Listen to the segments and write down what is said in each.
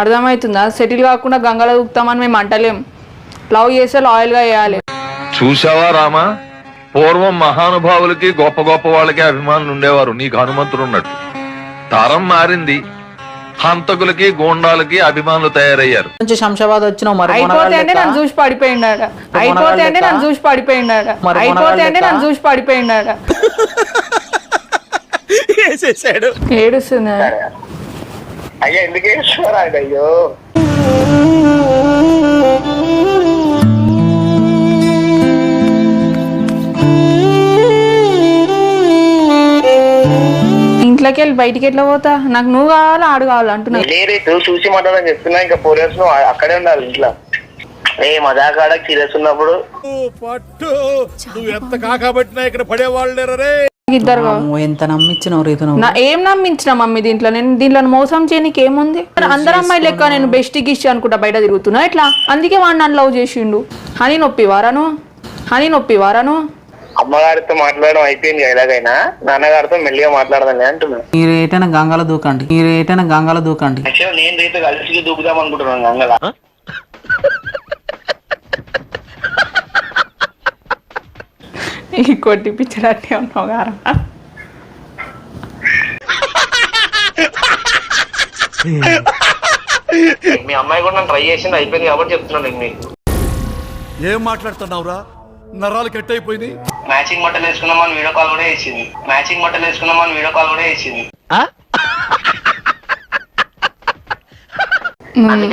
అర్థమవుతుందా? సెటిల్ కాకుండా గంగలో దూకుతామని మేము అంటలేం. లవ్ చేస్తే లాయల్గా చేయాలి. చూసావా రామా? పూర్వం మహానుభావులకి గొప్ప గొప్ప వాళ్ళకి అభిమానులు ఉండేవారు. నీకు హనుమంతుడు ఉన్నట్టు తరం మారింది. హంతకులకి గూండాలకి అభిమానులు తయారయ్యారు. నుంచి శంషాబాద్ వచ్చినావు మరి అయిపోతే అంటే. నన్ను చూసి పడిపోయిండాడ. అయిపోతే అంటే నన్ను చూసి పడిపోయిండాడ. మరి అయిపోతే అంటే? నన్ను చూసి పడిపోయిండాడ. ఏడుస్తుంది. అయ్యా ఎందుకు ఆయన? అయ్యో. ఇంట్లోకి వెళ్ళి బయటికి ఎట్లా పోతా? నాకు నువ్వు కావాలా ఆడు కావాలా అంటున్నా లేరేటు చూసి మాట్లాడని చెప్తున్నా ఇంకా ఫోర్ ఇయర్స్ నువ్వు అక్కడే ఉండాలి ఇంట్లో. ఏ మజాకాడ సీరియస్ ఉన్నప్పుడు. పట్టు. నువ్వు ఎంత కాకబట్టినా ఇక్కడ పడేవాళ్ళు లేరు రే? ఇద్దరు ఎంత రీతు నువ్వు? నా ఏం నమ్మించిన మమ్మీ దీంట్లో? నేను దీంట్లో మోసం చేయనీకి ఏముంది? అందరు అమ్మాయి లెక్క నేను బెస్ట్ గిస్ట్ అనుకుంటా బయట తిరుగుతున్నా. ఇట్లా అందుకే వాడు నన్ను లవ్ చేసిండు. హనీ నొప్పి వారాను? హనీ నొప్పి వారాను? అమ్మగారితో మాట్లాడడం అయిపోయింది ఎలాగైనా? నాన్నగారితో మెల్లిగా మాట్లాడదాం అంటున్నా. మీరు ఏటైనా గంగలో దూకండి. మీరు ఏటైనా గంగలో దూకండి. యాక్చువల్ నేను రైతు కలిసి దూకుదాం అనుకుంటున్నాను గంగల. ఈ కొట్టి పిచ్చడట్టే ఉన్నావు గారా మీ అమ్మాయి కూడా నన్ను ట్రై చేసింది అయిపోయింది కాబట్టి చెప్తున్నాను నేను మీకు. ఏం మాట్లాడుతున్నావురా? నరాలు కట్ అయిపోయింది మ్యాచింగ్ బట్టలు వేసుకున్నామని వీడియో కాల్ కూడా వేసింది మ్యాచింగ్ బట్టలు వేసుకున్నామని వీడియో కాల్ కూడా వేసింది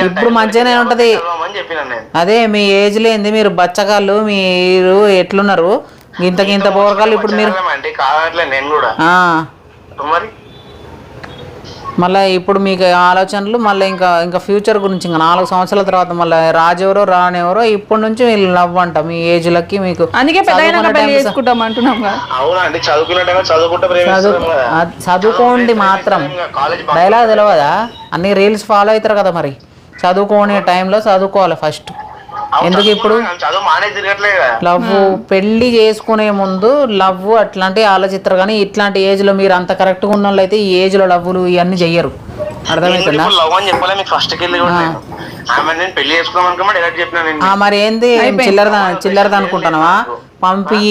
ఇప్పుడు మంచిగానే ఉంటది. అని చెప్పిన నేను. అదే మీ ఏజ్ లేనిది మీరు బచ్చగాళ్ళు మీరు ఎట్లున్నారు? గింత గింత పోరగాళ్ళు ఇప్పుడు మీరు అంటే కావట్లే నేను కూడా. ఆ, మరి? మళ్ళీ ఇప్పుడు మీకు ఆలోచనలు మళ్ళీ ఇంకా ఇంకా ఫ్యూచర్ గురించి ఇంకా నాలుగు సంవత్సరాల తర్వాత మళ్ళీ రాజెవరో రానెవరో ఇప్పటి నుంచి వీళ్ళు లవ్ అంట. మీ ఏజ్లకి మీకు అందుకే చదువుకోండి మాత్రం. డైలాగ్ తెలియదా అన్ని రీల్స్ ఫాలో అవుతారు కదా మరి. చదువుకోనే టైంలో చదువుకోవాలి ఫస్ట్ ఎందుకు ఇప్పుడు? లవ్ పెళ్ళి చేసుకునే ముందు లవ్ అట్లాంటివి ఆలోచిస్తారు కానీ ఇట్లాంటి ఏజ్లో మీరు అంత కరెక్ట్గా ఉన్న వాళ్ళు అయితే ఈ ఏజ్లో లవ్వులు ఇవన్నీ చెయ్యరు. అర్థమవుతుందా లవ్ అని చెప్పలే? మీకు ఫస్ట్ నేను పెళ్ళి మరి ఏంది? చిల్లరద? చిల్లరద అనుకుంటున్నావా పంపి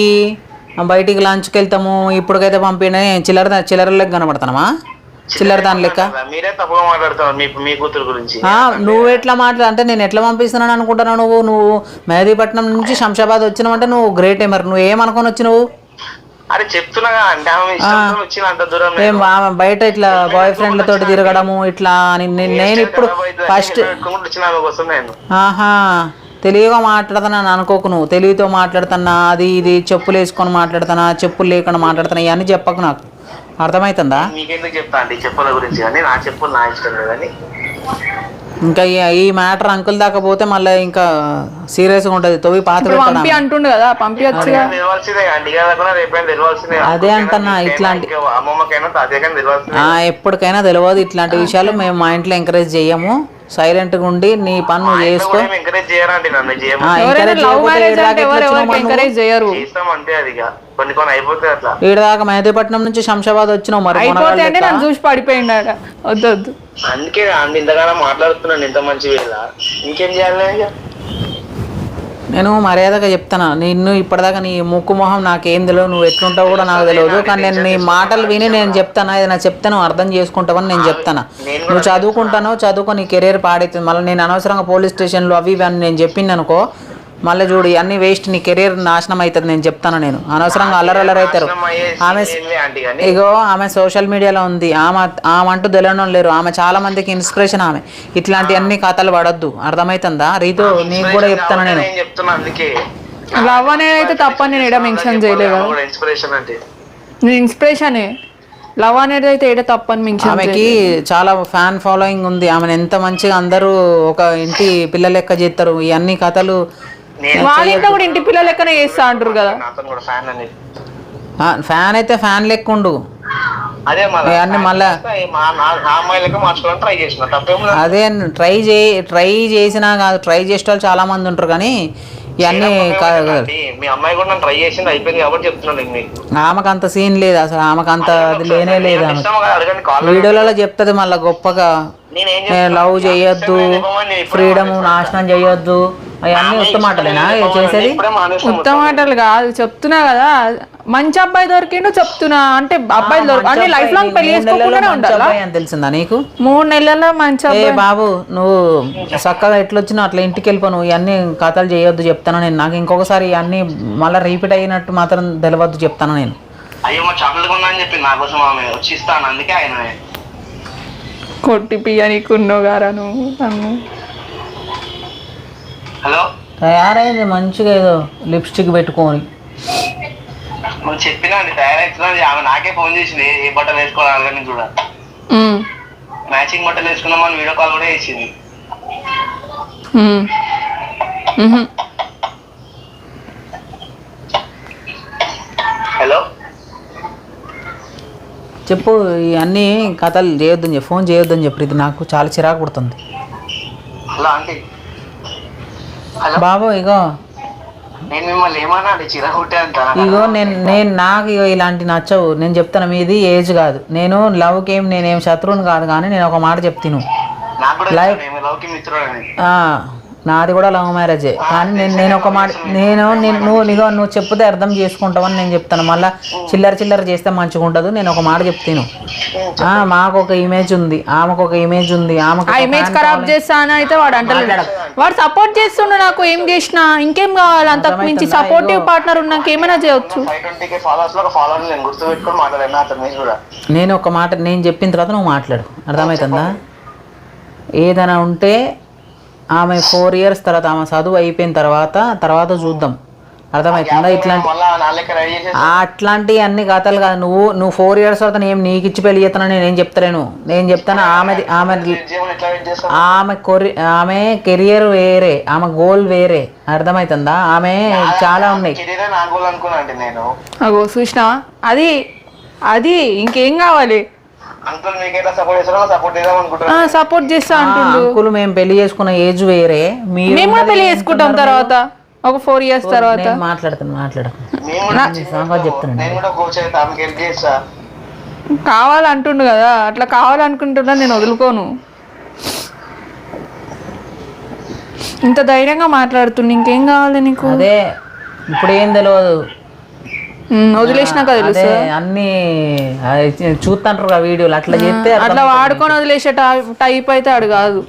బయటికి లంచ్కి వెళ్తాము ఇప్పటికైతే పంపిన చిల్లర చిల్లర లెక్క కనబడుతున్నావా చిల్లర దాని లెక్క మీరే తప్పుగా మాట్లాడుతున్నారు మీ మీ కూతురు గురించి. నువ్వు ఎట్లా మాట్లా అంటే నేను ఎట్లా పంపిస్తున్నాను అనుకుంటున్నావు నువ్వు? నువ్వు మెహదీపట్నం నుంచి శంషాబాద్ వచ్చినావంటే నువ్వు గ్రేట్ మరి. నువ్వు ఏమనుకొని వచ్చినావు? అరే చెప్తున్నా అంటే వచ్చిన అంత దూరం ఏం బయట ఇట్లా బాయ్ ఫ్రెండ్లతో తిరగడము ఇట్లా నేను- ఇప్పుడు ఫస్ట్ ఆహా తెలివిగా మాట్లాడుతున్నాను అనుకోకు నువ్వు? తెలివితో మాట్లాడుతున్నా అది ఇది చెప్పులు వేసుకొని మాట్లాడుతున్నా చెప్పులు లేకుండా మాట్లాడుతున్నా ఇవన్నీ చెప్పకు నాకు. అర్థమవుతుందా మీకెందుకు చెప్తా అండి? చెప్పుల గురించి కానీ నా చెప్పులు నా ఇష్టం లేదని. ఇంకా ఈ- మ్యాటర్ అంకుల్ దాకా పోతే మళ్ళీ ఇంకా సీరియస్గా ఉంటుంది. తొవి పాత పంపి అంటుండు కదా పంపి వచ్చిగా. తెలియాల్సిందే అండి. కదా కూడా రేపైనా తెలియాల్సిందే. అదే అంటున్నా, ఇట్లాంటి- ఎప్పటికైనా తెలియదు. ఇట్లాంటి విషయాలు మేము మా ఇంట్లో ఎంకరేజ్ చేయము సైలెంట్గా ఉండి నీ పని నువ్వు చేసుకో ఎంకరేజ్ చేయరండి నన్ను ఎంకరేజ్ చేయరు. అది ఇక. కొన్ని కొన్ని అయిపోతాయి అట్లా. ఈడ దాకా మెహదీపట్నం నుంచి శంషాబాద్ వచ్చినావు మరి అయిపోతే మునగాళ్ళ అంటే లెక్క. నన్ను చూసి పడిపోయిండాడ వద్దు వద్దు. అందుకే ఇంతగానో మాట్లాడుతున్నాను ఇంత మంచి వేళ ఇంకేం చేయాలి నేను మర్యాదగా చెప్తాను నిన్ను ఇప్పటిదాకా నీ ముక్కు మొహం నాకేం తెలియదు నువ్వు ఎట్లుంటావు కూడా నాకు తెలియదు కానీ నేను నీ మాటలు విని నేను చెప్తాను? ఇది నా చెప్తాను అర్థం చేసుకుంటావని నేను చెప్తాను? నువ్వు చదువుకుంటాను చదువుకో నీ కెరీర్ పాడైతుంది. మళ్ళీ నేను అనవసరంగా పోలీస్ స్టేషన్లో అవి ఇవి అని నేను చెప్పింది అనుకో మళ్ళీ చూడు అన్ని వేస్ట్ నీ కెరీర్ నాశనం అవుతుంది నేను చెప్తాను నేను. అనవసరంగా అవుతారు ఆమె ఇగో ఆమె సోషల్ మీడియాలో ఉంది. ఆమె ఆమె అంటూ తెలియడం లేరు. ఆమె చాలా మందికి ఇన్స్పిరేషన్ ఆమె. ఇట్లాంటి అన్ని కథలు పడొద్దు. అర్థమవుతుందా రీతు నీకు కూడా చెప్తాను నేను. లవ్ అయితే తప్పని నేను ఎడ మెన్షన్ చేయలేదు? ఇన్స్పిరేషన్ నేను ఇన్స్పిరేషనే లవ్ అనేది అయితే ఏడ తప్పని మెన్షన్ ఆమెకి చాలా ఫ్యాన్ ఫాలోయింగ్ ఉంది. ఆమెను ఎంత మంచిగా అందరూ ఒక ఇంటి పిల్ల లెక్క చేస్తారు. ఈ అన్ని కథలు కూడా ఇంటి పిల్లలు లెక్కనే చేస్తా అంటారు కదా. ఫ్యాన్ అని ఫ్యాన్ అయితే ఫ్యాన్ లెక్క ఉండు అదే మళ్ళీ అదే ట్రై చే ట్రై చేసినా కాదు ట్రై చేసే వాళ్ళు చాలా మంది ఉంటారు కానీ ఇవన్నీ కా- ఆంటీ, మీ అమ్మాయి కూడా నన్ను ట్రై చేసింది అయిపోయింది కాబట్టి చెప్తున్నాను మీకు. ఆమెకు అంత సీన్ లేదు అసలు ఆమెకు అంత అది లేనే లేదు వీడియోలలో చెప్తుంది మళ్ళీ గొప్పగా. లవ్ చేయొద్దు ఫ్రీడమ్ నాశనం చేయొద్దు. అవన్నీ ఉత్త మాటలేనా? చేసేది? మాటలు కాదు చెప్తున్నా కదా. మంచి అబ్బాయి దొరికిండు చెప్తున్నా. అంటే అబ్బాయి దొరికి అంటే లైఫ్ లాంగ్ పెళ్ళి ఉండాలా? అని తెలిసిందా నీకు? మూడు నెలల్లో మంచి ఏ అబ్బాయి. బాబు నువ్వు చక్కగా ఎట్లొచ్చినా అట్లా ఇంటికి వెళ్ళిపో నువ్వు ఇవన్నీ కథలు చేయొద్దు చెప్తాను నేను. నాకు ఇంకొకసారి ఇవన్నీ మళ్ళీ రీపీట్ అయినట్టు మాత్రం తెలియవద్దు చెప్తాను నేను. అయ్యో మా అని చెప్పి నా కోసం ఆమె వచ్చి ఇస్తాను. అందుకే ఆయన కొట్టి పియ్య నువ్వు హలో? తయారైంది మంచిగా ఏదో లిప్స్టిక్ పెట్టుకొని. నువ్వు చెప్పినా అండి తయారవుతున్నా ఆమె నాకే ఫోన్ చేసింది ఏ- బట్టలు వేసుకోవాలి అడగని చూడ. మ్యాచింగ్ బట్టలు వేసుకున్నామని వీడియో కాల్ కూడా ఉహుం. హలో? చెప్పు ఇవన్నీ కథలు చేయొద్దని చెప్పు ఫోన్ చేయొద్దని చెప్పు ఇది నాకు చాలా చిరాకు పుడుతుంది. Hello aunty. బాబు ఇగో. నేను మిమ్మల్ని ఏమన్నా చిరహుట్టే ఇగో నేను నేను నాకు ఇగో ఇలాంటి నచ్చవు. నేను చెప్తాను మీది ఏజ్ కాదు. నేను లవ్కి ఏం నేనేం శత్రువుని కాదు కానీ నేను ఒక మాట చెప్తాను. లవ్కి మిత్రుడని ఆ, నాది కూడా లవ్ మ్యారేజే కానీ నేను నేను ఒక మాట నేను నేను నువ్వు నీగో నువ్వు చెప్తే అర్థం చేసుకుంటావని నేను చెప్తాను. మళ్ళీ చిల్లర చిల్లర చేస్తే మంచిగా ఉండదు. నేను ఒక మాట చెప్తాను. ఆ, మాకు ఒక ఇమేజ్ ఉంది. ఆమెకు ఒక ఇమేజ్ ఉంది. ఆమెకు ఇమేజ్ ఖరాబ్ కావాలి. చేస్తా అని అయితే వాడు అంటలేడు. వాడు సపోర్ట్ చేస్తుండు నాకు ఏం చేసినా. ఇంకేం కావాలి? అంతకు మించి? సపోర్టివ్. పార్ట్నర్ ఉన్నాక ఏమైనా చేయొచ్చు. నేను ఒక మాట నేను చెప్పిన తర్వాత నువ్వు మాట్లాడు. అర్థమవుతుందా ఏదైనా ఉంటే ఆమె ఫోర్ ఇయర్స్ తర్వాత ఆమె చదువు అయిపోయిన తర్వాత తర్వాత చూద్దాం. అర్థమవుతుందా ఇట్లాంటి అట్లాంటి అన్ని కథలు కాదు. నువ్వు నువ్వు ఫోర్ ఇయర్స్ తర్వాత నేను నీకు ఇచ్చి పెళ్ళి చేస్తానని నేను చెప్తలేను. నేను చెప్తాను ఆమెది ఆమె ఆమె కొరి ఆమె కెరియర్ వేరే ఆమె గోల్ వేరే. అర్థమవుతుందా? ఆమె చాలా ఉన్నాయి. కెరీరే నా గోల్ అనుకున్నా అంటే నేను. అగో చూసినావా అది అది ఇంకేం కావాలి? అంకుల్ మీకు ఎట్లా సపోర్ట్ చేస్తారో సపోర్ట్ చేద్దాం అనుకుంటున్నాను. సపోర్ట్ చేస్తా అంటుండు. అంకుల్ మేము పెళ్ళి చేసుకున్న ఏజ్ వేరే. మీరు మేము కూడా పెళ్ళి చేసుకుంటాం తర్వాత. ఒక ఫోర్ ఇయర్స్? తర్వాత. నేను మాట్లాడతాను చెప్తున్నాను. నేను కూడా కోచ్ అయితే ఆమెకి హెల్ప్ చేస్తా. కావాలంటుండు కదా అట్లా కావాలనుకుంటున్నా నేను వదులుకోను. ఇంత ధైర్యంగా మాట్లాడుతుండు ఇంకేం కావాలి నీకు? అదే ఇప్పుడు ఏం తెలియదు వదిలేసినాక తెలుసు. అన్ని చూస్తుంటారు వీడియోలు అట్లా చేస్తే అట్లా వాడుకొని వదిలేసే టైప్ అయితే ఆడు కాదు.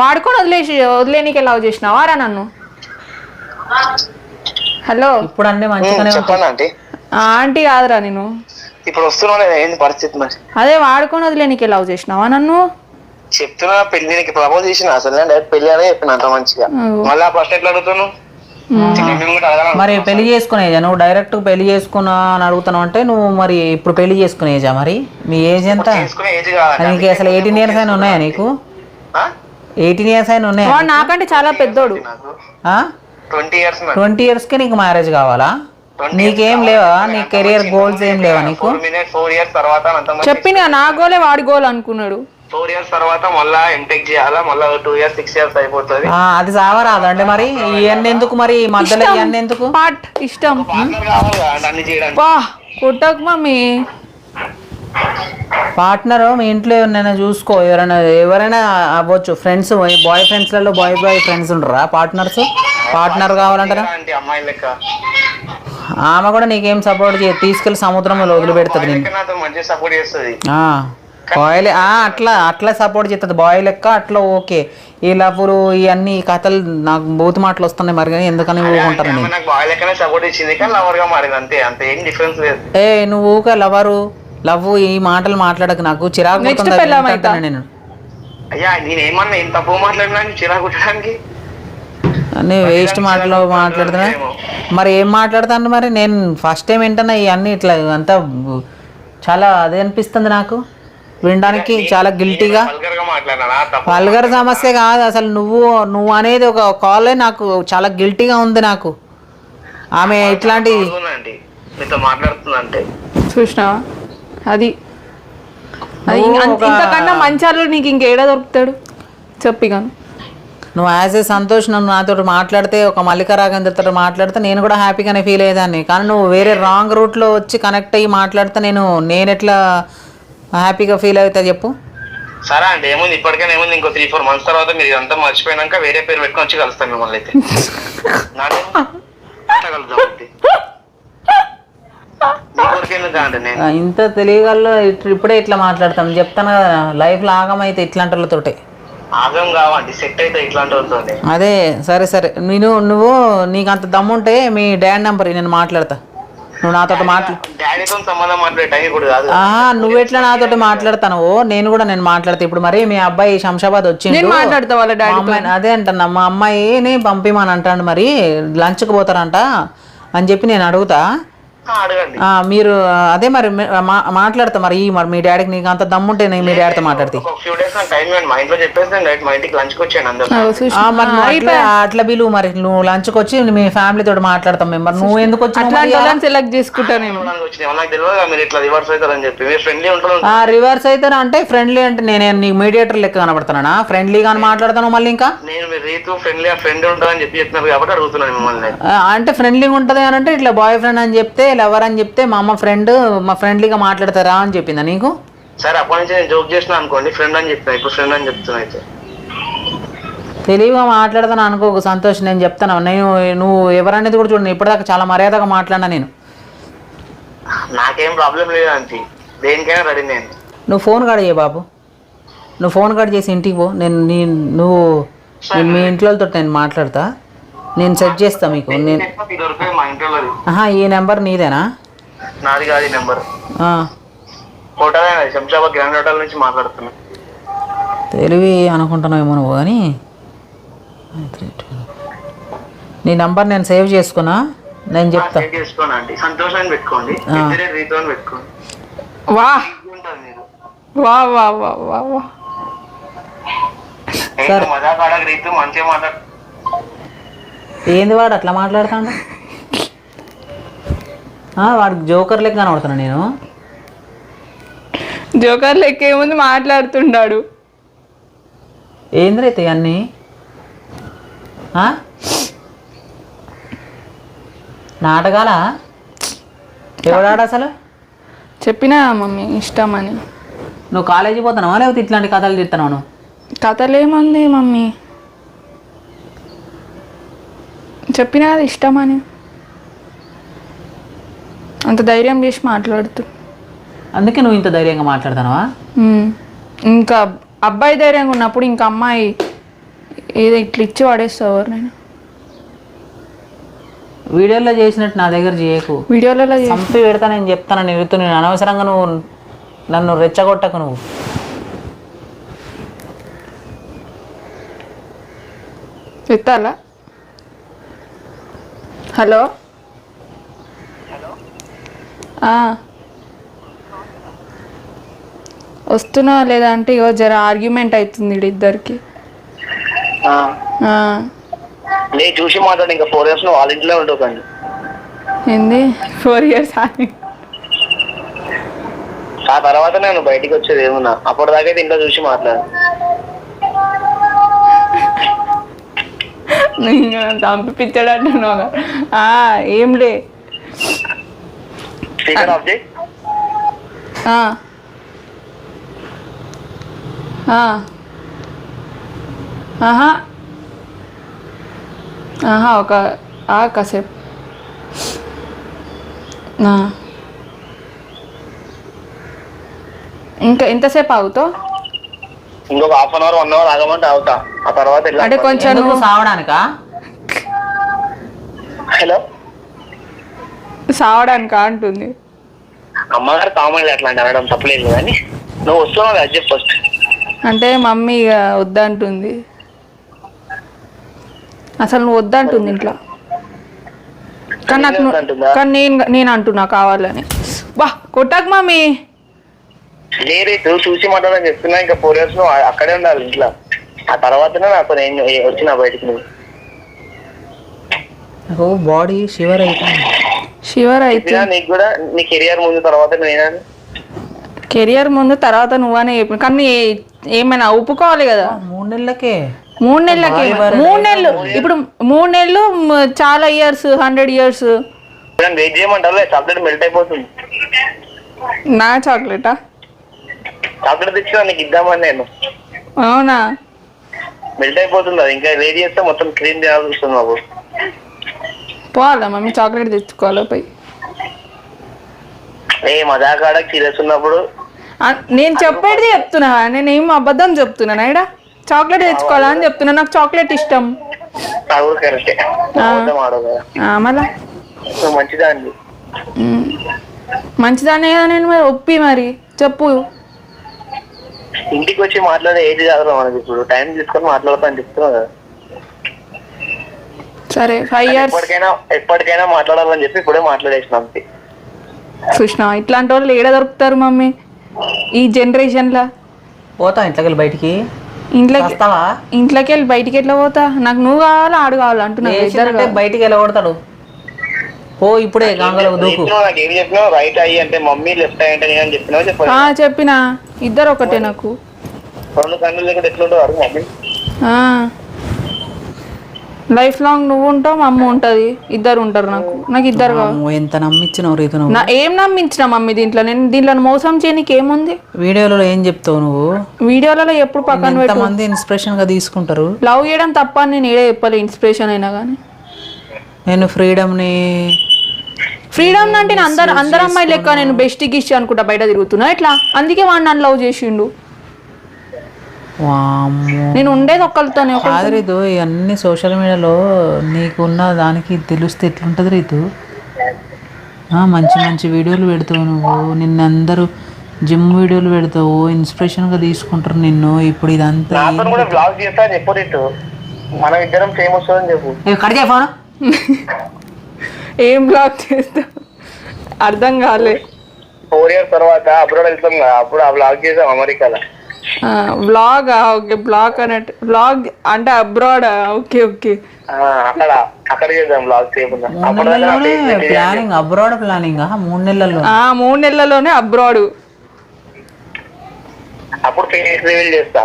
వాడుకొని వదిలేసి వదిలేనికి లవ్ చేసినావా? రా నన్ను? హలో? ఇప్పుడు అన్ని మంచిగానే చెప్పండి ఆంటీ? ఆంటీ కాదురా నేను. ఇప్పుడు వస్తున్నా ఏంది పరిస్థితి మరి? అదే వాడుకొని వదిలేనికి లవ్ చేసినావా నన్ను? చెప్తున్నా పెళ్ళి ప్రపోజ్ చేసిన అసలు పెళ్ళి అనే చెప్పిన అంత మంచిగా. మళ్ళీ ప్రశ్న ఎట్లా అడుగుతాను మరి పెళ్ళి చేసుకునేజా నువ్వు డైరెక్ట్ పెళ్ళి చేసుకున్నా అని అడుగుతున్నావు అంటే నువ్వు మరి ఇప్పుడు పెళ్ళి చేసుకునేజా మరి? మీ ఏజ్ ఎంత? నీకు అసలు ఎయిటీన్ ఇయర్స్ అయినా ఉన్నాయా నీకు? ఎయిటీన్ ఇయర్స్ అయినా ఉన్నాయా నాకంటే చాలా పెద్దోడు. ట్వంటీ ఇయర్స్ ఇయర్స్కి నీకు మ్యారేజ్ కావాలా? నీకేం లేవా? నీ కెరియర్ గోల్స్ ఏం లేవా నీకు? చెప్పింది కదా, నా గోలే వాడి గోల్ అనుకున్నాడు. ఫోర్ ఇయర్స్ తర్వాత మళ్ళా ఎంటెక్ చేయాలా? మళ్ళా టూ ఇయర్స్ సిక్స్ ఇయర్స్ అయిపోతుంది. ఆ, అది చావరాదండి మరి. ఇవన్నీ ఎందుకు మరి? ఈ మధ్యలో ఇవన్నీ ఎందుకు? పాట్ ఇష్టం. పార్ట్నర్ కావాలి కదా అంటే అన్ని చేయడానికి. వా కొట్టకు మమ్మీ. పార్ట్నర్ మీ ఇంట్లో ఎవరైనా చూసుకో. ఎవరైనా ఎవరైనా అవ్వచ్చు. ఫ్రెండ్స్ బాయ్ ఫ్రెండ్స్లలో బాయ్ బాయ్ ఫ్రెండ్స్ ఉండరా పార్ట్నర్స్? పార్ట్నర్ కావాలంటారా అంటే అమ్మాయి లెక్క. ఆమె కూడా నీకేం సపోర్ట్ చేయ తీసుకెళ్ళి సముద్రంలో వదిలిపెడుతుంది అమ్మాయి నేను లెక్క నాతో మంచిగా సపోర్ట్ చేస్తుంది. బాయ్ అట్లా అట్లా సపోర్ట్ చేస్తుంది బాయ్ లెక్క అట్లా ఓకే. ఈ లవ్వులు ఇవన్నీ ఈ కథలు నాకు బూతు మాటలు వస్తున్నాయి మరి కానీ ఎందుకని ఊరుకుంటాను నేను. నాకు బాయ్ లెక్కనే సపోర్ట్ ఇచ్చింది కానీ లవర్గా మారింది అంతే అంతే ఏం డిఫరెన్స్ లేదు. ఏ నువ్వు ఊక లవరు లవ్ ఈ మాటలు మాట్లాడక నాకు. చిరాకు Next పుడుతుంది పెళ్ళాం. నేను. అయ్యా నేను ఏమన్నా ఏం తప్పు చిరాకు కుట్టడానికి అన్ని వేస్ట్ మాటలు మాట్లాడుతున్నా. మరి ఏం మాట్లాడుతాను మరి? నేను ఫస్ట్ టైం వింటున్నా ఇవన్నీ ఇట్లా అంతా చాలా అదే అనిపిస్తుంది నాకు. వినడానికి చాలా గిల్టీగా వల్గర్ సమస్య కాదు అసలు నువ్వు నువ్వు అనేది ఒక కాలే నాకు చాలా గిల్టీగా ఉంది నాకు. ఆమె ఇట్లాంటి చూసినావా? అది. అది నువ్వు ఇంక- ఒక- ఇంతకన్నా మంచాలు నీకు ఇంకేడా దొరుకుతాడు? చెప్పిగాను నువ్వు యాజ్ ఏ సంతోష్ నన్ను నాతో మాట్లాడితే ఒక మల్లిక రాగేంద్రతో మాట్లాడితే నేను కూడా హ్యాపీగానే ఫీల్ అయ్యేదాన్ని. కానీ నువ్వు వేరే రాంగ్ రూట్లో వచ్చి కనెక్ట్ అయ్యి మాట్లాడితే నేను నేను ఎట్లా హ్యాపీగా ఫీల్ అవుతా చెప్పు. సరే అండి ఏముంది ఇప్పటికైనా ఏముంది ఇంకో త్రీ ఫోర్ మంత్స్ తర్వాత మీరు ఇదంతా మర్చిపోయినాక వేరే పేరు పెట్టుకొని వచ్చి కలుస్తాను మిమ్మల్ని అయితే. ఇంత తెలియగల్లో ఇప్పుడే ఇట్లా మాట్లాడతాం. చెప్తాను కదా లైఫ్లో ఆగమైతే ఇట్లాంటి వాళ్ళతోటే. ఆగం కావండి సెట్ అయితే ఇట్లాంటి అవుతుంది అదే సరే సరే. నేను నువ్వు నీకు అంత దమ్ముంటే మీ డాడ్ నెంబర్ నేను మాట్లాడతా. నువ్వు నాతో మాట్లా డాడీతో సంబంధం మాట్లాడే టైం ఇప్పుడు కాదు ఆహా నువ్వు ఎట్లా నాతోటి మాట్లాడతాను. నేను కూడా నేను మాట్లాడతా. ఇప్పుడు మరి మీ అబ్బాయి శంషాబాద్ వచ్చిండు. నేను మాట్లాడతా వాళ్ళ మా డాడీ అదే అంటున్నా మా అమ్మాయిని పంపిమని అంటాడు మరి. లంచ్కి పోతారంట అని చెప్పి నేను అడుగుతా. మీరు అదే మరి మాట్లాడతా మరి ఈ మరి మీ డాడీకి నీకు అంత దమ్ముంటే నేను మీ డాడీతో మాట్లాడితే. మరి అట్లా బిలువు మరి నువ్వు లంచ్కి వచ్చి మీ ఫ్యామిలీ తోటి మాట్లాడతాం మేము. మరి నువ్వు ఎందుకు? వాళ్ళని సెలెక్ట్ ఇట్లా రివర్స్ ఫ్రెండ్లీ అయితే అంటే ఫ్రెండ్లీ అంటే నేను నీకు మీడియేటర్ లెక్క కనబడుతున్నానా? ఫ్రెండ్లీగా మాట్లాడతాను మళ్ళీ ఇంకా? నేను మీరు రీతు ఫ్రెండ్లీ ఫ్రెండ్ ఉంటారని చెప్పి చెప్తున్నారు కాబట్టి అడుగుతున్నాను మిమ్మల్ని ఆ, అంటే ఫ్రెండ్లీగా ఉంటుంది అని అంటే ఇట్లా బాయ్ ఫ్రెండ్ అని చెప్తే లవర్ అని చెప్తే మా అమ్మ ఫ్రెండ్ మా ఫ్రెండ్లీగా మాట్లాడతారా అని చెప్పిందా నీకు? సరే అప్పటి నుంచి నేను జోక్ చేసిన అనుకోండి ఫ్రెండ్ అని చెప్తున్నా ఇప్పుడు ఫ్రెండ్ అని చెప్తున్నా అయితే. తెలివిగా మాట్లాడతాను అనుకోకు సంతోష్ నేను చెప్తాను. నేను నువ్వు ఎవరనేది కూడా చూడండి ఇప్పటిదాకా చాలా మర్యాదగా మాట్లాడినా నేను. నాకేం ప్రాబ్లం లేదు అంతే దేనికైనా రెడీ నేను. నువ్వు ఫోన్ కాడ చేయ బాబు. నువ్వు ఫోన్ కాడ చేసి ఇంటికి పో. నేను నీ నువ్వు మీ ఇంట్లోతో నేను మాట్లాడతా. నేను సెట్ చేస్తా మీకు. నేను ఆహా ఈ నెంబర్ నీదేనా? నాది కాదు నెంబర్. ఆ, హోటల్ శంషాబాద్ గ్రాండ్ హోటల్ నుంచి మాట్లాడుతున్నా. తెలివి అనుకుంటున్నావేమో నువ్వు కానీ. నీ నంబర్ నేను సేవ్ చేసుకున్నా. నేను చెప్తా. సంతోషాన్ని పెట్టుకోండి. పెట్టుకోండి. వా. వా వా వా వా మజా కాడ రీతు మంచిగా మాట్లాడు ఏంది వాడు అట్లా మాట్లాడుతాడు? ఆ, వాడికి జోకర్ లెక్క కనబడుతున్నా నేను. జోకర్ లెక్క ఏముంది? మాట్లాడుతుండాడు. ఏంది రైతే అన్నీ? నాటకాలా? ఎవడాడు అసలు? చెప్పినా మమ్మీ ఇష్టమని. నువ్వు కాలేజీ పోతున్నావా లేకపోతే ఇట్లాంటి కథలు నువ్వు? కథలేముంది మమ్మీ. చెప్పినా కదా ఇష్టమని. అంత ధైర్యం చేసి మాట్లాడుతూ. అందుకే నువ్వు ఇంత ధైర్యంగా మాట్లాడుతున్నావా? ఉమ్. ఇంకా అబ్బాయి ధైర్యంగా ఉన్నప్పుడు ఇంకా అమ్మాయి ఏదో ఇట్లా ఇచ్చి పడేస్తావు నేను వీడియోలో చేసినట్టు నా దగ్గర చేయకు. వీడియోలలో చే- చంపి పెడతా నేను చెప్తాను నేను నేను అనవసరంగా నువ్వు నన్ను రెచ్చగొట్టకు నువ్వు. ఎత్తాలా? హలో. వస్తున్నా లేదా అంటే ఇగో జర ఆర్గ్యుమెంట్ అవుతుంది ఇద్దరికి. ఆ. నేను చూసి మాట్లాడి ఇంకా ఫోర్ ఇయర్స్ వాళ్ళ ఇంట్లో ఉండకండి. ఏంది? ఫోర్ ఇయర్స్ ఆ? తర్వాత నేను బయటికి వచ్చేది ఏమున్నా? అప్పటిదాకా అయితే ఇంట్లో చూసి మాట్లాడు. చంపిపించాడు అంటున్నావు ఆ, ఏం లే ఒక ఆ కాసేపు. ఇంకా ఎంతసేపు ఆగుతావు? ఇంకొక half an hour one hour ఆగమంటే ఆగుతా. ఆ తర్వాత అంటే కొంచెం నువ్వు సావడానికా? హలో? సావడానికా అంటుంది. అమ్మగారు కామన్ అట్లాంటి అనడం తప్పలేదు కానీ నువ్వు వస్తున్నావు అది చెప్పు ఫస్ట్ అంటే మమ్మీ ఇక వద్దంటుంది. అసలు నువ్వు వద్దంటుంది ఇంట్లో. కానీ నాకు నువ్వు-? కానీ నేను నేను అంటున్నా కావాలని. బా కొట్టకు మమ్మీ. లేరే నువ్వు చూసి మాట్లాడని చెప్తున్నా ఇంకా ఫోర్ ఇయర్స్ నువ్వు అక్కడే ఉండాలి ఇంట్లో. ఆ తర్వాతనే నాతో నేను వచ్చిన బయటికి. నువ్వు నాకు బాడీ షివర్ అయిపోయింది షివర్ అయితే నీకు కూడా నీ కెరియర్ ముందు తర్వాత నేనా? కెరియర్ ముందు తర్వాత నువ్వనే చెప్పి. కానీ ఏ- ఏమైనా ఒప్పుకోవాలి కదా? మూడు నెలలకే. మూడు నెలలకి మూడు నెలలు. ఇప్పుడు మూడు నెలలు చాలా ఇయర్స్ హండ్రెడ్ ఇయర్స్ వెయిట్ చేయమంటారు చాక్లెట్ మెల్ట్ అయిపోతుంది. నా చాక్లెటా చాక్లెట్ తెచ్చినా నీకు ఇద్దామని నేను. అవునా? మెల్ట్ అయిపోతుంది అది. ఇంకా వేడి చేస్తే మొత్తం క్రీమ్ చేయాల్సి వస్తుంది మాకు పోవాలా మమ్మీ? చాక్లెట్ తెచ్చుకోవాలా? పోయి. ఏ మజాకాడ సీరియస్ ఉన్నప్పుడు ఆ, నేను చెప్పేది చెప్తున్నా. నేను అబద్ధం చెప్తున్నా ఇడా చాక్లెట్ తెచ్చుకోవాలా అని చెప్తున్నా. నాకు చాక్లెట్ ఇష్టం. నాకు కరెక్టే. అబద్ధం ఆడవు కదా. ఆ, మళ్ళా? నువ్వు మంచిదాన్ని. మ్. మంచిదానే కదా నేను మరి ఒప్పి మరి. చెప్పు. ఇంటికి వచ్చి మాట్లాడే ఏది కాదు మనకి ఇప్పుడు. టైం తీసుకొని మాట్లాడతా అని చెప్తున్నావు కదా. సరే ఫైవ్ ఇయర్స్ ఎప్పటికైనా ఎప్పటికైనా మాట్లాడాలని చెప్పి ఇప్పుడే మాట్లాడేసిన అంతే. చూసినా ఇట్లాంటి వాళ్ళు ఏడ దొరుకుతారు మమ్మీ? ఈ జనరేషన్లో? పోతా ఇంట్లోకి బయటికి. ఇంట్లోకి వస్తావా? ఇంట్లోకి వెళ్ళి బయటికి ఎట్లా పోతా? నాకు నువ్వు కావాలా ఆడు కావాలా అంటున్నా ఇద్దరు లేచిందంటే బయటికి వెళ్ళగొడతాడు ఓ ఇప్పుడే గంగలకు దూకు. చెప్పినావు నాకు ఏం చెప్పినావు? రైట్ అయ్యి అంటే మమ్మీ లెఫ్ట్ అయ్యి అంటే నేను చెప్పినావు? చెప్పాను ఆ, చెప్పినా. ఇద్దరు ఒకటే నాకు. రెండు కన్నులు లేకుండా ఎట్లుంటారు మమ్మీ ఆ. లైఫ్ లాంగ్ నువ్వు ఉంటావు మా అమ్మ ఉంటుంది. ఇద్దరు ఉంటారు నాకు. నాకు ఇద్దరు కావాలి. అమ్మో, ఎంత రీతు నువ్వు? నా ఏం నమ్మించిన మమ్మీ దీంట్లో? నేను దీంట్లో మోసం చేయనీకి ఏముంది? వీడియోలో ఏం చెప్తావు నువ్వు? వీడియోలలో ఎప్పుడు పక్కన పెట్టు. ఎంతమంది ఇన్స్పిరేషన్గా తీసుకుంటారు? లవ్ చేయడం తప్ప అని నేను ఏడే చెప్పలే ఇన్స్పిరేషన్ అయినా కానీ. నేను ఫ్రీడమ్ని ఫ్రీడమ్ అంటే నేను అందరు అందరు అమ్మాయి లెక్క నేను బెస్ట్ గిస్ట్ అనుకుంటా బయట తిరుగుతున్నా. ఇట్లా అందుకే వాడు నన్ను లవ్ చేసిండు. నేను ఉండేది ఒక్కరితోనే ఒక కాదు రీతు ఇవన్నీ సోషల్ మీడియాలో నీకున్న దానికి తెలిస్తే ఎట్లుంటది రీతు? ఆ, మంచి మంచి వీడియోలు పెడతావు నువ్వు. నిన్న అందరూ జిమ్ వీడియోలు పెడతావు. ఇన్స్పిరేషన్గా తీసుకుంటారు నిన్ను. ఇప్పుడు ఇదంతా కూడా బ్లాగ్ చేస్తా అని చెప్పు ఇటు మనం ఇద్దరం చెప్పు. కట్ ఏం బ్లాక్ చేస్తా? అర్థం కాలే. ఫోర్ ఇయర్స్ తర్వాత అబ్రాడ్ వెళ్తాం అప్పుడు ఆ బ్లాగ్ చేసాం అమెరికాలో. బ్లాగ్ ఓకే బ్లాగ్ అన్నట్టు బ్లాగ్ అంటే అబ్రాడ్ ఓకే ఓకే. ఆ, అక్కడ అక్కడ చేద్దాం బ్లాగ్ ప్లానింగ్ అబ్రాడ్ ప్లానింగ్ మూడు నెలల్లో. ఆ మూడు నెలల్లోనే అబ్రాడ్ అప్పుడు ఫేస్ రివీల్ చేస్తా.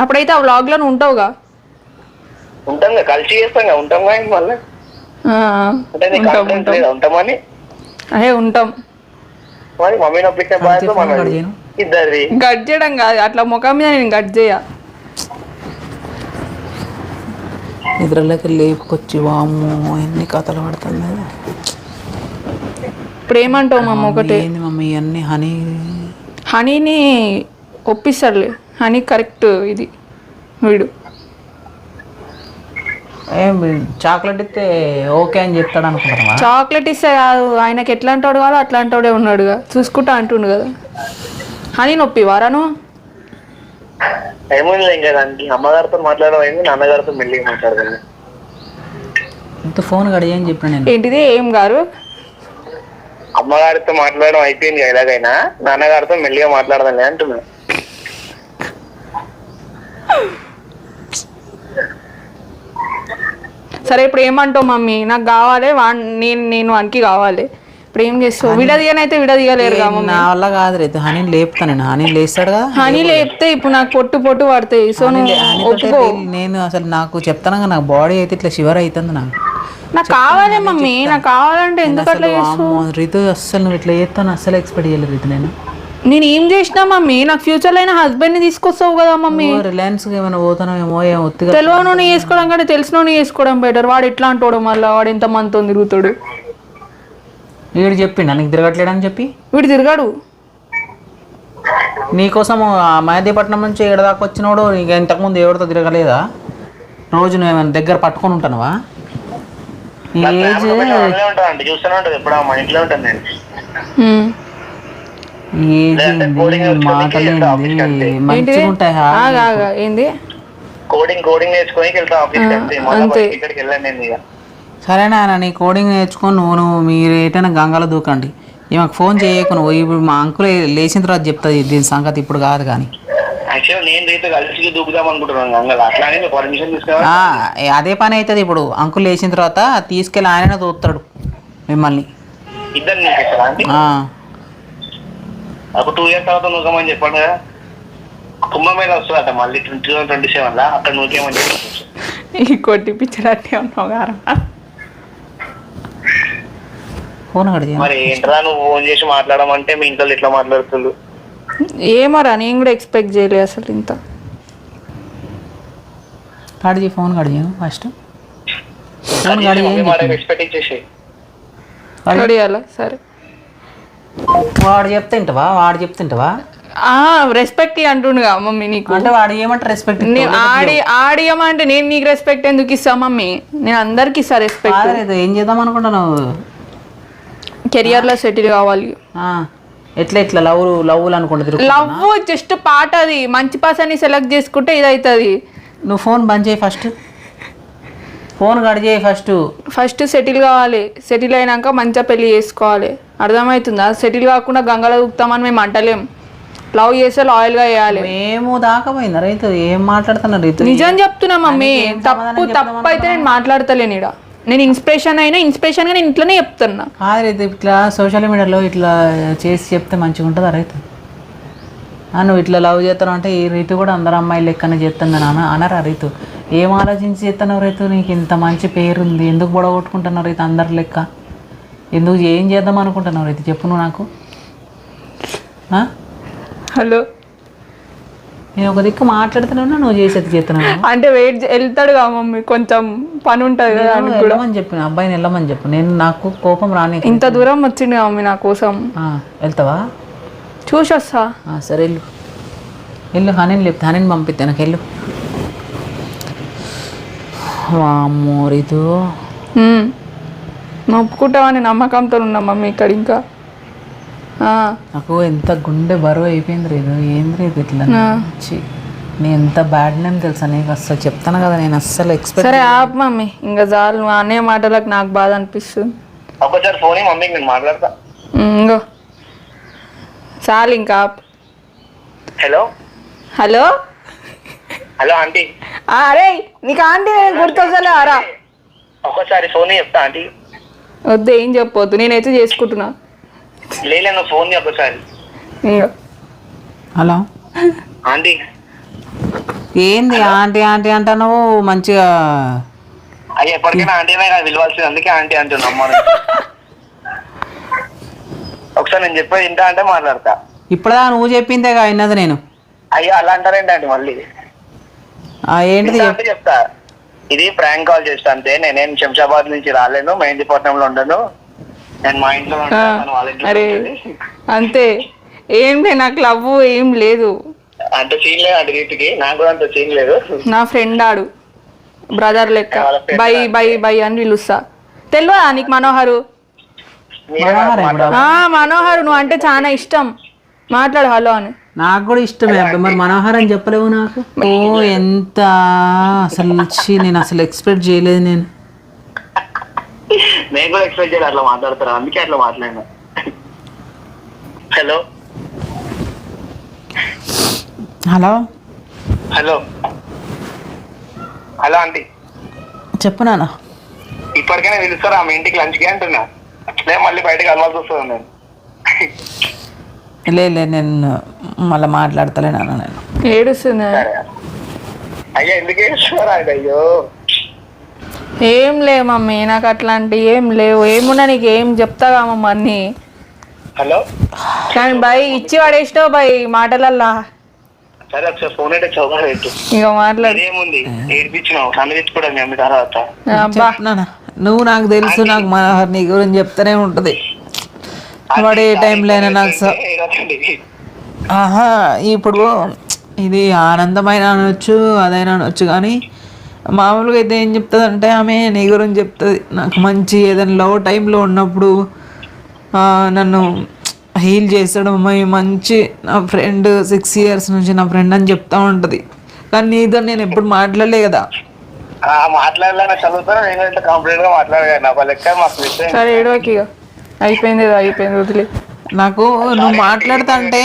అప్పుడైతే ఆ వ్లాగ్లో నువ్వు ఉంటావుగా? ఉంటాం కదా కలిసి చేస్తాం కదా ఉంటాం కానీ మళ్ళీ. ఉంటామని అదే ఉంటాం మరి బాధ్యత ఇద్దరిది గట్ చేయడం కాదు అట్లా ముఖం మీద నేను గట్ చేయ. నిద్రలోకి లేపుకొచ్చి వామ్మో ఎన్ని కథలు పడుతుంది ఇప్పుడు ఏమంటావు మమ్మ ఒకటే? ఏంది మమ్మీ ఇవన్నీ హనీ. హనీని ఒప్పిస్తాడులే హనీ కరెక్ట్ ఇది. వీడు. ఏం చాక్లెట్ ఇస్తే ఓకే అని చెప్తాడు అనుకుంటున్నావా? చాక్లెట్ ఇస్తే కాదు ఆయనకి ఎట్లా అంటాడు కాదు అట్లా అంటాడే ఉన్నాడుగా. చూసుకుంటా అంటుండు కదా. హనీ నొప్పి వారాను? ఏముంది ఇంకా దానికి అమ్మగారితో మాట్లాడడం అయింది నాన్నగారితో మెల్లిగా మాట్లాడదాం ఇంత ఫోన్ గడియ అని చెప్పిన నేను? ఏంటిది? ఏం గారు? అమ్మగారితో మాట్లాడడం అయిపోయింది ఎలాగైనా. నాన్నగారితో మెల్లిగా మాట్లాడదాం అంటున్నా. సరే ఇప్పుడు ఏమంటావు మమ్మీ? నాకు కావాలి వాన్ నేను నేను వానికి కావాలి. ఏం చేస్తావు విడదీయనైతే విడదీయలేరుగా ఏం నా వల్ల కాదు రైతు హనీ లేపుతాను నేను హనీ లేస్తాడు కదా? హనీ లేపితే ఇప్పుడు నాకు పొట్టు పొట్టు పడతాయి. సో నువ్వు నేను అసలు నాకు చెప్తాను నాకు బాడీ అయితే ఇట్లా షివర్ అవుతుంది నాకు. నాకు కావాలి మమ్మీ నాకు కావాలంటే ఎందుకు అట్లా రీతు అస్సలు నువ్వు ఇట్లా చేస్తాను అస్సలు ఎక్స్పెక్ట్ చేయలేదు రీతు నేను. నేను ఏం చేసినా మమ్మీ నాకు ఫ్యూచర్లో అయినా హస్బెండ్ని తీసుకొస్తావు కదా మమ్మీ. రిలయన్స్ ఏమైనా పోతానేమో ఏమో ఒత్తిగా తెలియనోని చేసుకోవడం కంటే తెలిసినోని చేసుకోవడం బెటర్ వాడు ఎట్లా అంటాడు మళ్ళీ వాడు ఎంత మనతో తిరుగుతాడు. వీడు చెప్పిండు నీకు తిరగట్లేడని చెప్పి? వీడు తిరగాడు. నీకోసం ఆ మహదీపట్నం నుంచి ఏడు దాకా వచ్చినోడు నీకు ఇంతకుముందు ఎవరితో తిరగలేదా? రోజు నువ్వు ఏమైనా దగ్గర పట్టుకొని ఉంటున్నావా? నీ ఏజ్? ఉంటానండి చూస్తూనే ఉంటుంది ఎప్పుడు మా ఇంట్లో ఉంటాను నేను. హ్మ్. ఏజ్ ఏంది? మాటలు ఏంది? మంచిగా ఉంటాయి? ఆగా ఆగా ఏంది? కోడింగ్ కోడింగ్ నేర్చుకొని వెళ్తా ఆఫీస్కి అంతే. మళ్ళీ అంతే. బయటికి ఇక్కడికి వెళ్ళాను నేను ఇక. సరే నాన్న నీ కోడింగ్ నేర్చుకొని నువ్వు నువ్వు మీరు ఏటైనా గంగలో దూకండి. ఈమెకు ఫోన్ చేయకు నువ్వు. ఇప్పుడు మా అంకుల్ లేచిన తర్వాత చెప్తుంది దీని సంగతి ఇప్పుడు కాదు కానీ. అదే పని అవుతుంది ఇప్పుడు. అంకుల్ లేచిన తర్వాత తీసుకెళ్ళి ఆయననే చూస్తాడు మిమ్మల్ని. ఒక టూ ఇయర్స్ తర్వాత నూకమని చెప్పండి కదా. కుంభమేళ వస్తుందట మళ్ళీ టూ థౌసండ్ ట్వంటీ సెవెన్ లా. అక్కడ నూకేమని చెప్పి కొట్టి పిచ్చరట్టే ఉన్నావు గారా ఫోన్ కడిగి మరి ఏంట్రా నువ్వు ఫోన్ చేసి మాట్లాడమంటే మీ ఇంట్లో ఇట్లా మాట్లాడుతుండ్రు? ఏమరా నేను కూడా ఎక్స్పెక్ట్ చేయలేదు అసలు ఇంత. కడిగి ఫోన్ కడిగి ఫస్ట్. ఫోన్ కడిగి ఏం చెప్పింది? ఎక్స్పెక్ట్ ఇచ్చేసి అడియాలా సరే. వాడు చెప్తుంటవా వాడు చెప్తుంటవా ఆ రెస్పెక్ట్ అంటుండగా మమ్మీ నీకు. అంటే వాడు ఏమంటే రెస్పెక్ట్ నేను ఆడి ఆడియమంటే నేను నీకు రెస్పెక్ట్ ఎందుకు ఇస్తా మమ్మీ? నేను అందరికి ఇస్తా రెస్పెక్ట్ ఏం చేద్దాం అనుకుంటున్నావు? కెరియర్లో సెటిల్ కావాలి. ఎట్లా ఎట్లా? లవ్ లవ్లు అనుకుంటా తిరుగు లవ్ జస్ట్ పాట అది. మంచి పర్సన్ సెలెక్ట్ చేసుకుంటే ఇది అవుతుంది నువ్వు ఫోన్ బంద్ చేయి ఫస్ట్. ఫోన్ కట్ చేయి ఫస్ట్. ఫస్ట్ సెటిల్ కావాలి. సెటిల్ అయినాక మంచిగా పెళ్ళి చేసుకోవాలి. అర్థమవుతుందా? సెటిల్ కాకుండా గంగలో దూకుతామని మేము అంటలేం. లవ్ చేస్తే లాయల్గా చేయాలి. మేము దాకపోయింది రైతు? ఏం మాట్లాడుతున్నారు రైతు? నిజం చెప్తున్నా మమ్మీ. తప్పు తప్పు అయితే నేను మాట్లాడతలేను ఇడ నేను ఇన్స్పిరేషన్ అయినా ఇన్స్పిరేషన్గా నేను ఇంట్లోనే చెప్తున్నా. ఇట్లా సోషల్ మీడియాలో ఇట్లా చేసి చెప్తే మంచిగా ఉంటుందా రైతు? ఆ, నువ్వు ఇట్లా లవ్ చేస్తాను అంటే ఈ రీతు కూడా అందరు అమ్మాయిలు లెక్కన చేస్తుందని అన అనరా రీతు? ఏం ఆలోచించి చేస్తున్నావు రైతు? నీకు ఇంత మంచి పేరు ఉంది ఎందుకు పొడగొట్టుకుంటున్నావు రైతు అందరి లెక్క? ఎందుకు ఏం చేద్దాం అనుకుంటున్నావు రైతు? చెప్పు నువ్వు నాకు. ఆ? హలో నేను ఒక దిక్కు మాట్లాడుతున్నా నువ్వు చేసేది చేస్తున్నావు అంటే వెయిట్ వెళ్తాడు కదా మమ్మీ కొంచెం పని ఉంటది కదా కూడా. వెళ్ళమని చెప్పిన అబ్బాయిని వెళ్ళమని చెప్పు. నేను నాకు కోపం రాని ఇంత దూరం వచ్చింది కదా మమ్మీ నా కోసం. వెళ్తావా? చూసి వస్తా సరే వెళ్ళు. వెళ్ళు హనీని లేపు హనీని పంపిద్దాను నాకు వెళ్ళు. వామ్మో రీతు. ఉమ్. నువ్వు ఒప్పుకుంటావని నమ్మకంతో ఉన్నా మమ్మీ ఇక్కడ ఇంకా నాకు ఎంత గుండె బరువు అయిపోయింది రీతు ఏంది రీతు ఇట్లా? నేను ఎంత బ్యాడ్ నేమ్ తెలుసా? నీకు అస్సలు చెప్తాను కదా నేను అస్సలు ఎక్స్పెక్ట్ సరే ఆప్ మమ్మీ. ఇంకా చాలు. అనే మాటలకు నాకు బాధ అనిపిస్తుంది. ఒక్కసారి ఫోన్ మమ్మీకి నేను మాట్లాడతా. ఇంగో. చాలు ఇంకా ఆప్. హలో? హలో హలో ఆంటీ అరే నీకు ఆంటీ నేను గుర్తొస్తలే అరా ఒక్కసారి ఫోన్ చెప్తా ఆంటీ వద్దు ఏం చెప్పొద్దు. నేనైతే చేసుకుంటున్నా. లేలే నువ్వు ఫోన్ ఒక్కసారి ఇంగో. హలో? ఆంటీ. ఏంది ఆంటీ ఆంటీ అంటాను మంచిగా అయ్యా ఎప్పటికైనా ఆంటీనే కదా పిలవాల్సింది. అందుకే ఆంటీ అంటున్నా అమ్మ ఒకసారి నేను చెప్పేది ఇంటా అంటే మాట్లాడతా. ఇప్పుడుదా నువ్వు చెప్పిందేగా విన్నది నేను. అయ్యో అలా అంటారేంటి ఆంటీ మళ్ళీ? ఏంటిది? చెప్పు. అంటే చెప్తా. ఇది ప్రాంక్ కాల్ చేస్తా అంతే. నేనేం శంషాబాద్ నుంచి రాలేను మెహందీపట్నంలో ఉండను. మా ఇంట్లో వాళ్ళ ఇంట్లో అరే ఉంటుంది. అంతే. ఏం నాకు లవ్ ఏం లేదు. అంత సీన్ లేదు అంత రీతికి. నాకు కూడా అంత సీన్ లేదు. నా ఫ్రెండ్ ఆడు బ్రదర్ లెక్క. బై బై బై అని పిలుస్తా. తెలియదా నీకు మనోహరు? మనోహరే మాట్లాడు. ఆ మనోహరు నువ్వు అంటే చాలా ఇష్టం. మాట్లాడు హలో అని. నాకు కూడా ఇష్టమే అబ్బా. మరి మనోహర్ అని చెప్పలేవు నాకు? ఓ ఎంత అసలు నేను అసలు ఎక్స్పెక్ట్ చేయలేదు నేను. నేను కూడా ఎక్స్పెక్ట్ చేయాలి అట్లా మాట్లాడతారు? అందుకే అట్లా మాట్లాడినా. Hello. Hello. Hello. Hello aunty చెప్పు నాన్న. ఇప్పటికైనా పిలుస్తారా? ఆమె ఇంటికి లంచ్కి అంటున్నా. నేను మళ్ళీ బయటకు వెళ్ళాల్సి వస్తుంది నేను లే లే నేను మళ్ళీ మాట్లాడతలే నాన్న నేను. ఏడుస్తుంది అయ్యా ఎందుకు వేస్తున్నారా అండి అయ్యో. ఏం లేవు మమ్మీ నాకు అట్లాంటి ఏం లేవు. ఏమున్నా నీకు ఏం చెప్తాగా మమ్మ? అన్ని హలో? కానీ బై ఇచ్చి పడేసినావు బై మాటలల్లా. సరే ఒకసారి ఫోన్ అయితే చౌకాడ పెట్టు. ఇక మాట్లాడు. ఇదేముంది? ఏడిపించినావు? సన్నదిచ్చి కూడా మీ అమ్మ తర్వాత. అబ్బా. నువ్వు నాకు తెలుసు నాకు నీ గురించి చెప్తానే ఉంటుంది. వాడు ఏ టైంలో అయినా నాకు స-. ఆహా ఇప్పుడు ఇది ఆనందమైన అనొచ్చు అదైనా అనొచ్చు కానీ మామూలుగా అయితే ఏం చెప్తుంది అంటే ఆమె నీ గురించి చెప్తుంది. నాకు మంచి ఏదైనా లో టైంలో ఉన్నప్పుడు ఆ, నన్ను హీల్ చేస్తాడు. అమ్మాయి మంచి నా ఫ్రెండ్ సిక్స్ ఇయర్స్ నుంచి నా ఫ్రెండ్ అని చెప్తా ఉంటుంది. కానీ నీతో నేను ఎప్పుడు మాట్లాడలే కదా. సరే ఏడవకి అయిపోయింది అయిపోయింది వదిలే. నాకు నువ్వు మాట్లాడుతా అంటే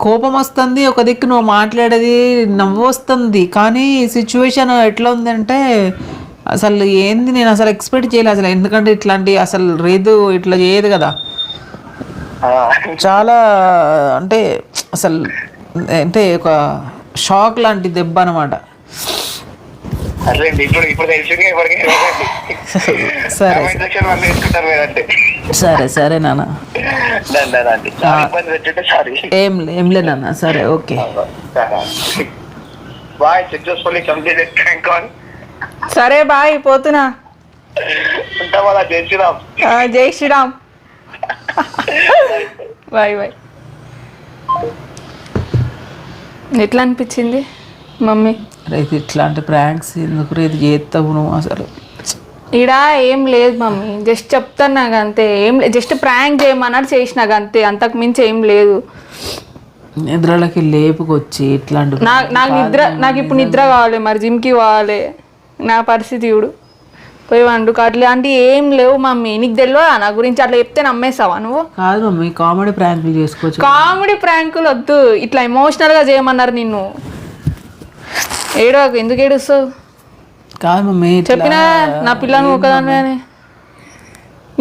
కోపం వస్తుంది ఒక దిక్కు నువ్వు మాట్లాడేది నవ్వు వస్తుంది కానీ సిచ్యువేషన్ ఎట్లా ఉందంటే అసలు ఏంది నేను అసలు ఎక్స్పెక్ట్ చేయలేదు అసలు. ఎందుకంటే ఇట్లాంటి అసలు రేదు ఇట్లా చేయదు కదా. చాలా అంటే అసలు అంటే ఒక షాక్ లాంటి దెబ్బ అనమాట అట్లే ఇప్పుడు ఇప్పుడు తెలిసింది. సరే సరే. సరే నాన్న. ఏం ఏం లే నాన్న సరే okay. Bye successfully completed thank on సరే బాయ్ పోతున్నా. చేసినాం ఆ, జై శ్రీరామ్. Bye bye. ఎట్లా అనిపించింది మమ్మీ? రైతు ఇట్లాంటి ప్రాంక్స్ ఎందుకు రైతు చేస్తావు నువ్వు అసలు? ఈడ ఏం లేదు మమ్మీ. జస్ట్ చెప్తాను నాకు అంతే ఏం లేదు జస్ట్ ప్రాంక్ చేయమన్నాడు చేసినాక అంతే అంతకు మించి ఏం లేదు. నిద్రలకి లేపుకొచ్చి ఇట్లాంటి నా నాకు నిద్ర నాకు ఇప్పుడు నిద్ర కావాలి మరి జిమ్కి పోవాలి. నా పరిస్థితి చూడు. పోయి వండు అట్లాంటి ఏం లేవు మమ్మీ. నీకు తెలియదా నా గురించి అట్లా చెప్తే నమ్మేస్తావా నువ్వు? కాదు మమ్మీ కామెడీ ప్రాంక్లు చేసుకోవచ్చు కామెడీ ప్రాంకులు వద్దు. ఇట్లా ఎమోషనల్గా చేయమన్నారు నిన్ను. ఏడవకు ఎందుకు ఏడుస్తావు? కాదు మమ్మీ చెప్పినా నా పిల్లను ఒకదాని అని.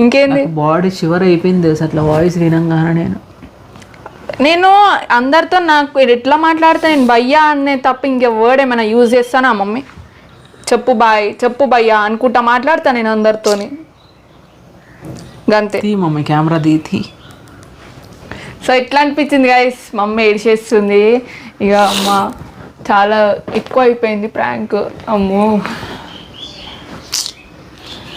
ఇంకేంది? బాడీ షివర్ అయిపోయింది తెలుసు అట్లా వాయిస్ వినంగానే నేను. నేను అందరితో నాకు ఎట్లా మాట్లాడితే నేను భయ్యా అనే తప్ప ఇంకే వర్డ్ ఏమైనా యూజ్ చేస్తానా మమ్మీ? చెప్పు బాయ్ చెప్పు భయ్యా అనుకుంటా మాట్లాడతా నేను అందరితోని. గంతే. మమ్మీ కెమెరా తీ తీ. సో ఎట్లా అనిపించింది గైస్ మమ్మీ ఏడిచేస్తుంది. ఇక అమ్మ చాలా ఎక్కువ అయిపోయింది ప్రాంక్. అమ్మో.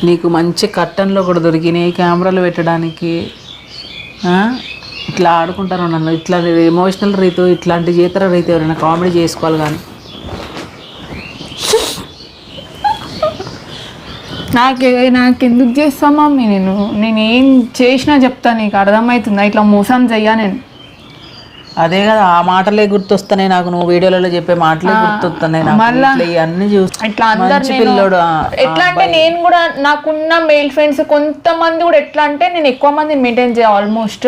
నీకు మంచి కట్టన్లో కూడా దొరికినాయి కెమెరాలు పెట్టడానికి? ఇట్లా ఆడుకుంటారు నన్ను. ఇట్లా ఎమోషనల్ రీతు ఇట్లాంటి చేతర రీతి ఎవరైనా కామెడీ చేసుకోవాలి కానీ. నాకు నాకు ఎందుకు చేస్తా మమ్మీ నేను? నేను ఏం చేసినా చెప్తా నీకు. అర్థమవుతుందా? ఇట్లా మోసం చెయ్యా నేను. అదే కదా ఆ మాటలే గుర్తొస్తున్నాయి నాకు. నువ్వు వీడియోలలో చెప్పే మాటలే గుర్తొస్తున్నాయి నాకు. ఇవన్నీ ఇట్లా పిల్లోడు ఎట్లా అంటే నేను కూడా నాకున్న మెయిల్ ఫ్రెండ్స్ కొంతమంది కూడా ఎట్లా అంటే నేను ఎక్కువ మందిని మెయింటైన్ చేయ ఆల్మోస్ట్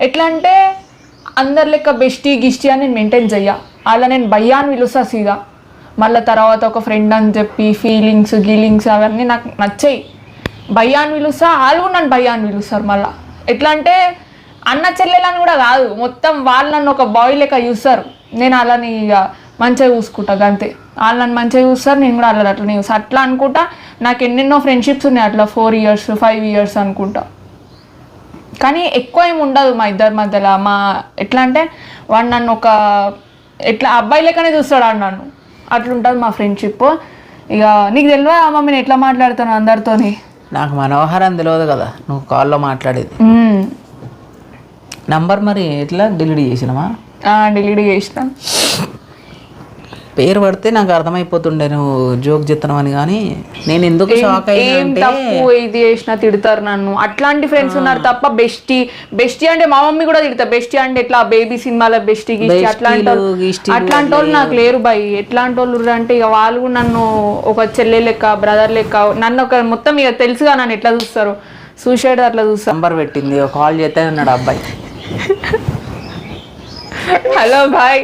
ఎట్లా అంటే అందరి లెక్క బెస్టీ గిస్టీ అని నేను మెయింటైన్ చెయ్య అలా నేను భయ్యా అని పిలుస్తా సీదా. మళ్ళీ తర్వాత ఒక ఫ్రెండ్ అని చెప్పి ఫీలింగ్స్ గీలింగ్స్ అవన్నీ నాకు నచ్చాయి. భయ్యా అని పిలుస్తా వాళ్ళు కూడా నన్ను భయ్యా అని పిలుస్తారు మళ్ళీ. ఎట్లా అంటే అన్న చెల్లెలని కూడా కాదు మొత్తం వాళ్ళు నన్ను ఒక బాయ్ లెక్క చూస్తారు. నేను అలాని ఇక మంచిగా చూసుకుంటా అంతే. వాళ్ళు నన్ను మంచిగా చూస్తారు నేను కూడా అలా అట్లనే చూస్తా. అట్లా అనుకుంటా నాకు ఎన్నెన్నో ఫ్రెండ్షిప్స్ ఉన్నాయి అట్లా ఫోర్ ఇయర్స్ ఫైవ్ ఇయర్స్ అనుకుంటా. కానీ ఎక్కువ ఏమి ఉండదు మా ఇద్దరి మధ్యలో. మా ఎట్లా అంటే వాడు నన్ను ఒక ఎట్లా అబ్బాయి లెక్కనే చూస్తాడు ఆడు నన్ను. అట్లుంటుంది మా ఫ్రెండ్షిప్ ఇక నీకు తెలియదా అమ్మ నేను ఎట్లా మాట్లాడుతాను అందరితోని? నాకు మనోహరం తెలియదు కదా నువ్వు కాల్లో మాట్లాడేది. నంబర్ మరి ఎట్లా డిలీట్ చేసినావా? ఆ, డిలీట్ చేసిన. పేరు పడితే నాకు అర్థమైపోతుండే నువ్వు జోక్ చెప్తున్నావు అని కానీ నేను ఎందుకు షాక్ ఏం తప్పు ఇది చేసినా తిడతారు నన్ను. అట్లాంటి ఫ్రెండ్స్ ఉన్నారు తప్ప బెస్టీ బెస్టీ అంటే మా మమ్మీ కూడా తిడతా. బెస్టీ అంటే ఎట్లా? బేబీ సినిమాలో బెస్టీ గిస్టీ అట్లాంటి అట్లాంటి వాళ్ళు నాకు లేరు బై ఎట్లాంటి వాళ్ళు అంటే ఇక వాళ్ళు కూడా నన్ను ఒక చెల్లె లెక్క బ్రదర్ లెక్క నన్ను ఒక మొత్తం ఇక తెలుసుగా నన్ను ఎట్లా చూస్తారు. సూసైడ్ అట్లా చూస్తారు. నంబర్ పెట్టింది కాల్ చేస్తే అన్నాడు అబ్బాయి. హలో బాయ్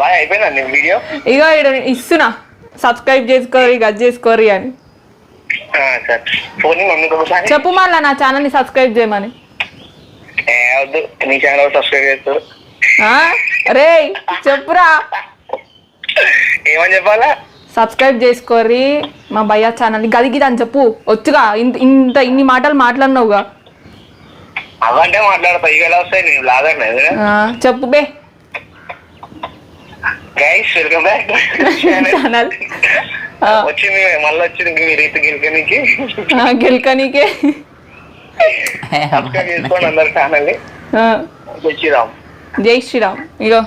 బాయ్ అయిపోయిందండి వీడియో? ఇక ఇక్కడ ఇస్తున్నా. సబ్స్క్రైబ్ చేసుకోరి గజ్ చేసుకోరి అని. చెప్పు మళ్ళా నా ఛానల్ని సబ్స్క్రైబ్ చేయమని. నీ ఛానల్ సబ్స్క్రైబ్ చేస్తారు? రేయ్ చెప్పురా. ఏమని చెప్పాలా? సబ్స్క్రైబ్ చేసుకోర్రి మా భయ్యా ఛానల్ గది గిది అని చెప్పు. వచ్చుగా ఇంత ఇంత ఇన్ని మాటలు మాట్లాడినావుగా. అవంటే మాట్లాడతా ఇవి ఎలా వస్తాయి? నేను లాగర్ ఆ, చెప్పు బే. గైస్ వెల్కమ్ బ్యాక్ ఛానల్ ఆ, వచ్చింది మళ్ళీ వచ్చింది మీ రీతి గెలకనీకే. సబ్స్క్రైబ్ చేసుకోండి అందరు ఛానల్ ఆ, తెచ్చిరాం జై శ్రీరామ్. ఇగో.